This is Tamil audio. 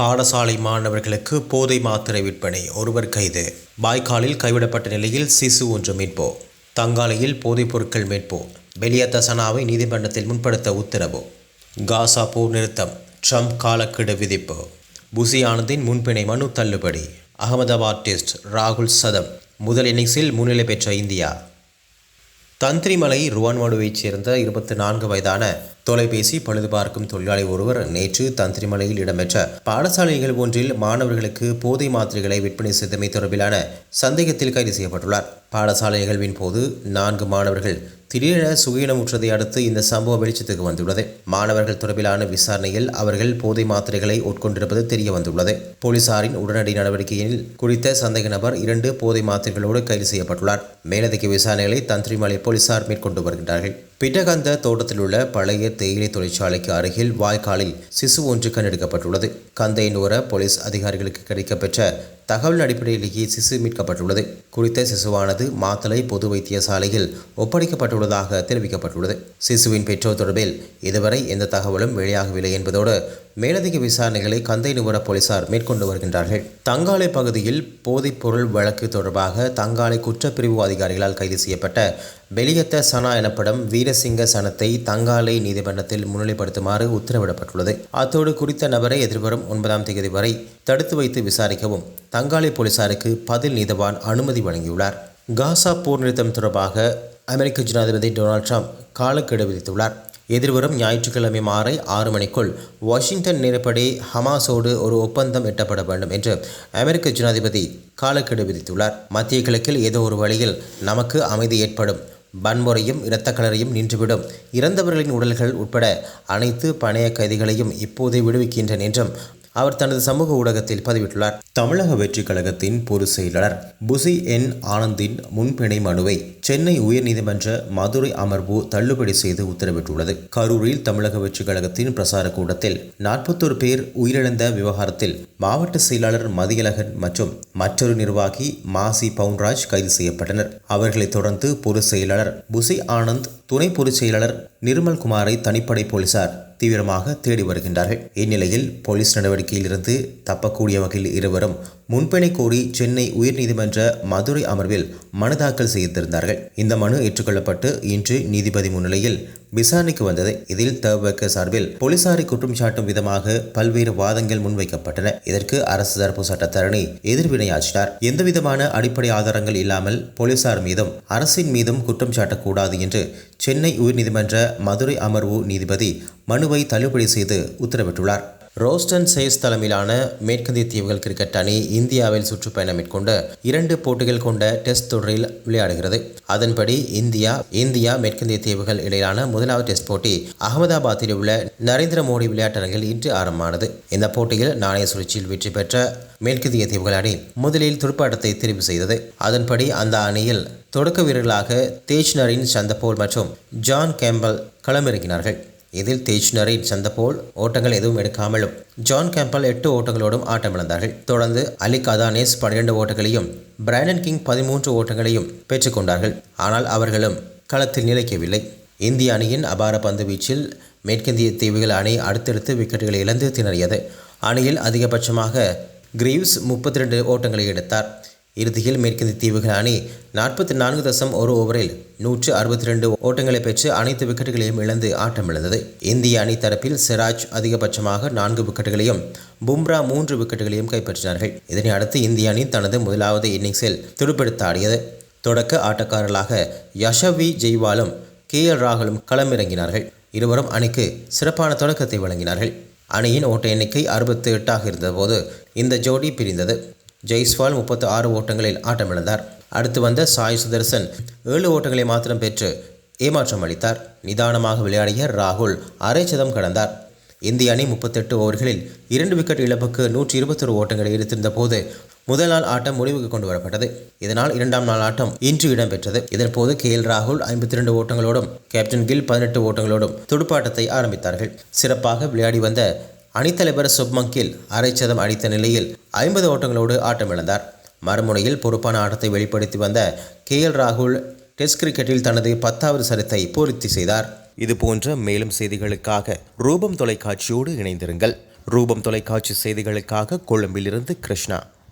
பாடசாலை மாணவர்களுக்கு போதை மாத்திரை விற்பனை ஒருவர் கைது. பாய்க்காலில் கைவிடப்பட்ட நிலையில் சிசு ஒன்று மீட்போ. தங்காலையில் போதைப் பொருட்கள் மீட்போ. பெலியத்த சனாவை நீதிமன்றத்தில் முன்படுத்த உத்தரவு. காசா போர் நிறுத்தம். ட்ரம்ப் காலக்கெடு விதிப்பு. புசி முன்பிணை மனு தள்ளுபடி. அகமதாபாத் டெஸ்ட். ராகுல் சதம். முதல் இன்னிங்ஸில் முன்னிலை பெற்ற இந்தியா. தந்திரிமலை ருவான்வாடுவைச் சேர்ந்த இருபத்தி நான்கு வயதான தொலைபேசி பழுது பார்க்கும் தொழிலாளி ஒருவர் நேற்று தந்திரிமலையில் இடம்பெற்ற பாடசாலை நிகழ்வு ஒன்றில் மாணவர்களுக்கு போதை மாத்திரைகளை விற்பனை செய்தமை தொடர்பிலான சந்தேகத்தில் கைது செய்யப்பட்டுள்ளார். பாடசாலை நிகழ்வின் போது நான்கு மாணவர்கள் திடீரென சுகீனமுற்றதை அடுத்து இந்த சம்பவம் வெளிச்சத்துக்கு வந்துள்ளது. மாணவர்கள் தொடர்பிலான விசாரணையில் அவர்கள் போதை மாத்திரைகளை உட்கொண்டிருப்பது தெரிய வந்துள்ளது. போலீசாரின் உடனடி நடவடிக்கையில் குறித்த சந்தேக நபர் இரண்டு போதை மாத்திரைகளோடு கைது செய்யப்பட்டுள்ளார். மேலதிக விசாரணைகளை தந்திரிமலை போலீசார் மேற்கொண்டு வருகின்றார்கள். பிட்டகந்த தோட்டத்தில் உள்ள பழைய தேயிலை தொழிற்சாலைக்கு அருகில் வாய்க்காலில் சிசு ஒன்று கண்டெடுக்கப்பட்டுள்ளது. கந்தை கந்தையினூர போலீஸ் அதிகாரிகளுக்கு கிடைக்கப்பெற்ற தகவல் அடிப்படையிலேயே சிசு மீட்கப்பட்டுள்ளது. குறித்த சிசுவானது மாத்தளை பொது வைத்தியசாலையில் ஒப்படைக்கப்பட்டுள்ளதாக தெரிவிக்கப்பட்டுள்ளது. சிசுவின் பெற்றோர் தொடர்பில் இதுவரை எந்த தகவலும் வெளியாகவில்லை என்பதோடு மேலதிக விசாரணைகளை கந்தை நுவர போலீசார் மேற்கொண்டு வருகின்றார்கள். தங்காலை பகுதியில் போதைப்பொருள் வழக்கு தொடர்பாக தங்காலை குற்றப்பிரிவு அதிகாரிகளால் கைது செய்யப்பட்ட வெளியத்த சனா எனப்படும் வீரசிங்க சனத்தை தங்காலை நீதிமன்றத்தில் முன்னிலைப்படுத்துமாறு உத்தரவிடப்பட்டுள்ளது. அத்தோடு குறித்த நபரை எதிர்வரும் ஒன்பதாம் தேதி வரை தடுத்து வைத்து விசாரிக்கவும் தங்காலை போலீசாருக்கு பதில் நீதவான் அனுமதி வழங்கியுள்ளார். காசா போர் நிறுத்தம் தொடர்பாக அமெரிக்க ஜனாதிபதி டொனால்ட் ட்ரம்ப் காலக்கெடு விதித்துள்ளார். எதிர்வரும் ஞாயிற்றுக்கிழமை மாலை ஆறு மணிக்குள் வாஷிங்டன் நேரப்படி ஹமாஸோடு ஒரு ஒப்பந்தம் எட்டப்பட வேண்டும் என்று அமெரிக்க ஜனாதிபதி காலக்கெடு விதித்துள்ளார். மத்திய கிழக்கில் ஏதோ ஒரு வழியில் நமக்கு அமைதி ஏற்படும் வன்முறையும் இரத்தக்கலரையும் நின்றுவிடும். இறந்தவர்களின் உடல்கள் உட்பட அனைத்து பணைய கைதிகளையும் இப்போதே விடுவிக்கின்றேன் என்றும் அவர் தனது சமூக ஊடகத்தில் பதிவிட்டுள்ளார். தமிழக வெற்றிக் கழகத்தின் பொதுச் செயலாளர் புசி என் ஆனந்தின் முன்பிணை மனுவை சென்னை உயர்நீதிமன்ற மதுரை அமர்வு தள்ளுபடி செய்து உத்தரவிட்டுள்ளது. கரூரில் தமிழக வெற்றிக் கழகத்தின் பிரசார கூட்டத்தில் நாற்பத்தோரு பேர் உயிரிழந்த விவகாரத்தில் மாவட்ட செயலாளர் மதியழகன் மற்றும் மற்றொரு நிர்வாகி மாசி பவுன்ராஜ் கைது செய்யப்பட்டனர். அவர்களைத் தொடர்ந்து பொதுச் செயலாளர் புசி ஆனந்த் துணை பொதுச் செயலாளர் நிர்மல்குமாரை தனிப்படை போலீசார் தீவிரமாக தேடி வருகின்றார்கள். இந்நிலையில் போலீஸ் நடவடிக்கையிலிருந்து தப்பக்கூடிய வகையில் இருவரும் முன்பிணை கோரி சென்னை உயர்நீதிமன்ற மதுரை அமர்வில் மனு தாக்கல் செய்திருந்தார்கள். இந்த மனு ஏற்றுக்கொள்ளப்பட்டு இன்று நீதிபதி முன்னிலையில் விசாரணைக்கு வந்தது. இதில் தவக்க சார்பில் போலீசாரை குற்றம் சாட்டும் விதமாக பல்வேறு வாதங்கள் முன்வைக்கப்பட்டன. இதற்கு அரசு தரப்பு சட்டத்தரணி எதிர்வினையாற்றினார் எந்தவிதமான அடிப்படை ஆதாரங்கள் இல்லாமல் போலீசார் மீதும் அரசின் மீதும் குற்றம் சாட்டக்கூடாது என்று சென்னை உயர்நீதிமன்ற மதுரை அமர்வு நீதிபதி மனுவை தள்ளுபடி செய்து உத்தரவிட்டுள்ளார். ரோஸ்டன் சேஸ் தலைமையிலான மேற்கிந்திய தீவுகள் கிரிக்கெட் அணி இந்தியாவில் சுற்றுப்பயணம் மேற்கொண்டு இரண்டு போட்டிகள் கொண்ட டெஸ்ட் தொடரில் விளையாடுகிறது. அதன்படி இந்தியா இந்தியா மேற்கிந்திய தீவுகள் இடையிலான முதலாவது டெஸ்ட் போட்டி அகமதாபாத்தில் உள்ள நரேந்திர மோடி விளையாட்டரங்கில் இன்று ஆரம்பமானது. இந்த போட்டியில் நாணய சுழற்சியில் வெற்றி பெற்ற மேற்கிந்திய தீவுகள் அணி முதலில் துடுப்பாட்டத்தை தெரிவு செய்தது. அதன்படி அந்த அணியில் தொடக்க வீரர்களாக தேஜ்னரின் சந்தபோல் மற்றும் ஜான் கேம்பல் களமிறங்கினார்கள். இதில் தேஜ்னரின் சந்தபோல் ஓட்டங்கள் எதுவும் எடுக்காமலும். ஜான் கேம்பல் எட்டு ஓட்டங்களோடும் ஆட்டமிழந்தார்கள். தொடர்ந்து அலி கதானேஸ் பன்னிரண்டு ஓட்டங்களையும் பிரைடன் கிங் பதிமூன்று ஓட்டங்களையும் பெற்றுக்கொண்டார்கள். ஆனால் அவர்களும் களத்தில் நிலைக்கவில்லை. இந்திய அணியின் அபார பந்து வீச்சில் மேற்கிந்திய தீவுகள் அணி அடுத்தடுத்து விக்கெட்டுகளை இழந்து திணறியது. அணியில் அதிகபட்சமாக கிரீவ்ஸ் முப்பத்தி ரெண்டு ஓட்டங்களை எடுத்தார். இறுதியில் மேற்கிந்திய தீவுகள் அணி நாற்பத்தி நான்கு தசம் ஒரு ஓவரில் நூற்று அறுபத்தி ரெண்டு ஓட்டங்களை பெற்று அனைத்து விக்கெட்டுகளையும் இழந்து ஆட்டமிழந்தது. இந்திய அணி தரப்பில் சிராஜ் அதிகபட்சமாக நான்கு விக்கெட்டுகளையும் பும்ரா மூன்று விக்கெட்டுகளையும் கைப்பற்றினார்கள். இதனை அடுத்து இந்திய அணி தனது முதலாவது இன்னிங்ஸில் துடுப்பெடுத்து ஆடியது தொடக்க ஆட்டக்காரர்களாக யஷவி ஜெய்வாலும் கே எல் ராகுலும் களமிறங்கினார்கள். இருவரும் அணிக்கு சிறப்பான தொடக்கத்தை வழங்கினார்கள். அணியின் ஓட்ட எண்ணிக்கை அறுபத்தி எட்டாக இருந்தபோது இந்த ஜோடி பிரிந்தது. ஜெய்ஸ்வால் முப்பத்து ஆறு ஓட்டங்களில் ஆட்டமிழந்தார். அடுத்து வந்த சாய் சுதர்சன் ஏழு ஓட்டங்களை மாத்திரம் பெற்று ஏமாற்றம் அளித்தார். நிதானமாக விளையாடிய ராகுல் அரை சதம் கடந்தார். இந்திய அணி முப்பத்தெட்டு ஓவர்களில் இரண்டு விக்கெட் இழப்புக்கு நூற்றி இருபத்தொரு ஓட்டங்களை எடுத்திருந்த போது முதல் நாள் ஆட்டம் முடிவுக்கு கொண்டு வரப்பட்டது. இதனால் இரண்டாம் நாள் ஆட்டம் இன்று இடம்பெற்றது. இதன்போது கே எல் ராகுல் ஐம்பத்தி ரெண்டு ஓட்டங்களோடும் கேப்டன் கில் பதினெட்டு ஓட்டங்களோடும் துடுப்பாட்டத்தை ஆரம்பித்தார்கள். சிறப்பாக விளையாடி வந்த அணித்தலைவர் சுப்மன் கில் அரைச்சதம் அடித்த நிலையில் ஐம்பது ஓட்டங்களோடு ஆட்டமிழந்தார். மறுமுனையில் பொறுப்பான ஆட்டத்தை வெளிப்படுத்தி வந்த கே எல் ராகுல் டெஸ்ட் கிரிக்கெட்டில் தனது பத்தாவது சரித்தை பூர்த்தி செய்தார். இதுபோன்ற மேலும் செய்திகளுக்காக ரூபம் தொலைக்காட்சியோடு இணைந்திருங்கள். ரூபம் தொலைக்காட்சி செய்திகளுக்காக கொழும்பிலிருந்து கிருஷ்ணா.